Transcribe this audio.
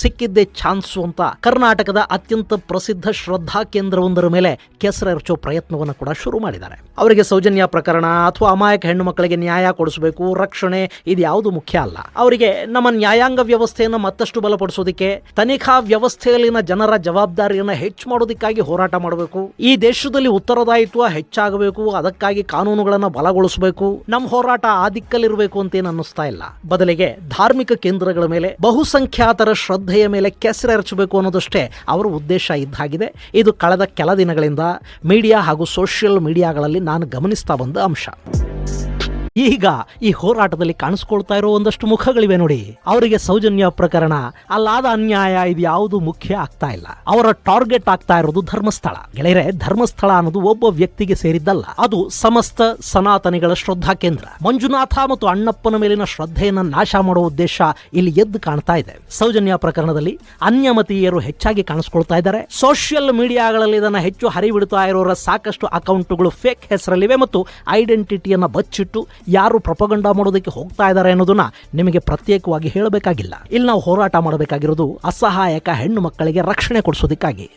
ಸಿಕ್ಕಿದ್ದೇ chance ಅಂತ ಕರ್ನಾಟಕದ ಅತ್ಯಂತ ಪ್ರಸಿದ್ಧ ಶ್ರದ್ಧಾ ಕೇಂದ್ರವೊಂದರ ಮೇಲೆ ಕೆಸರೆರಚೋ ಪ್ರಯತ್ನವನ್ನು ಕೂಡ ಶುರು ಮಾಡಿದ್ದಾರೆ. ಅವರಿಗೆ ಸೌಜನ್ಯ ಪ್ರಕರಣ ಅಥವಾ ಅಮಾಯಕ ಹೆಣ್ಣು ಮಕ್ಕಳಿಗೆ ನ್ಯಾಯ ಕೊಡಿಸಬೇಕು, ರಕ್ಷಣೆ ಇದು ಯಾವುದು ಮುಖ್ಯ ಅಲ್ಲ. ಅವರಿಗೆ ನಮ್ಮ ನ್ಯಾಯಾಂಗ ವ್ಯವಸ್ಥೆಯನ್ನು ಮತ್ತಷ್ಟು ಬಲಪಡಿಸೋದಿಕ್ಕೆ, ತನಿಖಾ ವ್ಯವಸ್ಥೆಯಲ್ಲಿನ ಜನರ ಜವಾಬ್ದಾರಿಯನ್ನು ಹೆಚ್ಚು ಮಾಡೋದಕ್ಕಾಗಿ ಹೋರಾಟ ಮಾಡಬೇಕು. ಈ ದೇಶದಲ್ಲಿ ಉತ್ತರದಾಯಿತ್ವ ಹೆಚ್ಚಾಗಬೇಕು, ಅದಕ್ಕಾಗಿ ಕಾನೂನುಗಳನ್ನು ಬಲಗೊಳಿಸಬೇಕು. ನಮ್ಮ ಹೋರಾಟ ಆ ದಿಕ್ಕಲ್ಲಿರಬೇಕು ಅಂತೇನು ಅನ್ನಿಸ್ತಾ ಇಲ್ಲ. ಬದಲಿಗೆ ಧಾರ್ಮಿಕ ಕೇಂದ್ರಗಳ ಮೇಲೆ ಬಹುಸಂಖ್ಯಾತರ ಶ್ರದ್ಧೆಯ ಮೇಲೆ ಕೆಸರೆರಚಬೇಕು ಅನ್ನೋದಷ್ಟೇ ಅವರ ಉದ್ದೇಶ ಇದ್ದಾಗಿದೆ. ಇದು ಕಳೆದ ಕೆಲ ದಿನಗಳಿಂದ ಮೀಡಿಯಾ ಹಾಗೂ ಸೋಷಿಯಲ್ ಮೀಡಿಯಾಗಳಲ್ಲಿ ನಾನು ಗಮನಿಸ್ತಾ ಬಂದ ಅಂಶ. ಈಗ ಈ ಹೋರಾಟದಲ್ಲಿ ಕಾಣಿಸ್ಕೊಳ್ತಾ ಇರೋ ಒಂದಷ್ಟು ಮುಖಗಳಿವೆ ನೋಡಿ. ಅವರಿಗೆ ಸೌಜನ್ಯ ಪ್ರಕರಣ, ಅಲ್ಲಾದ ಅನ್ಯಾಯ ಇದು ಯಾವುದು ಮುಖ್ಯ ಆಗ್ತಾ ಇಲ್ಲ. ಅವರ ಟಾರ್ಗೆಟ್ ಆಗ್ತಾ ಇರೋದು ಧರ್ಮಸ್ಥಳ. ಗೆಳೆಯರೆ, ಧರ್ಮಸ್ಥಳ ಅನ್ನೋದು ಒಬ್ಬ ವ್ಯಕ್ತಿಗೆ ಸೇರಿದ್ದಲ್ಲ. ಅದು ಸಮಸ್ತ ಸನಾತನಿಗಳ ಶ್ರದ್ಧಾ ಕೇಂದ್ರ. ಮಂಜುನಾಥ ಮತ್ತು ಅಣ್ಣಪ್ಪನ ಮೇಲಿನ ಶ್ರದ್ಧೆಯನ್ನ ನಾಶ ಮಾಡುವ ಉದ್ದೇಶ ಇಲ್ಲಿ ಎದ್ದು ಕಾಣ್ತಾ ಇದೆ. ಸೌಜನ್ಯ ಪ್ರಕರಣದಲ್ಲಿ ಅನ್ಯಮತೀಯರು ಹೆಚ್ಚಾಗಿ ಕಾಣಿಸ್ಕೊಳ್ತಾ ಇದ್ದಾರೆ. ಸೋಷಿಯಲ್ ಮೀಡಿಯಾಗಳಲ್ಲಿ ಇದನ್ನ ಹೆಚ್ಚು ಹರಿಬಿಡ್ತಾ ಇರೋರ ಸಾಕಷ್ಟು ಅಕೌಂಟ್ಗಳು ಫೇಕ್ ಹೆಸರಲ್ಲಿವೆ ಮತ್ತು ಐಡೆಂಟಿಟಿಯನ್ನ ಬಚ್ಚಿಟ್ಟು ಯಾರು ಪ್ರಪಗಂಡ ಮಾಡೋದಕ್ಕೆ ಹೋಗ್ತಾ ಇದ್ದಾರೆ ಅನ್ನೋದನ್ನ ನಿಮಗೆ ಪ್ರತ್ಯೇಕವಾಗಿ ಹೇಳಬೇಕಾಗಿಲ್ಲ. ಇಲ್ಲಿ ನಾವು ಹೋರಾಟ ಮಾಡಬೇಕಾಗಿರೋದು ಅಸಹಾಯಕ ಹೆಣ್ಣು ಮಕ್ಕಳಿಗೆ ರಕ್ಷಣೆ ಕೊಡಿಸೋದಕ್ಕಾಗಿ.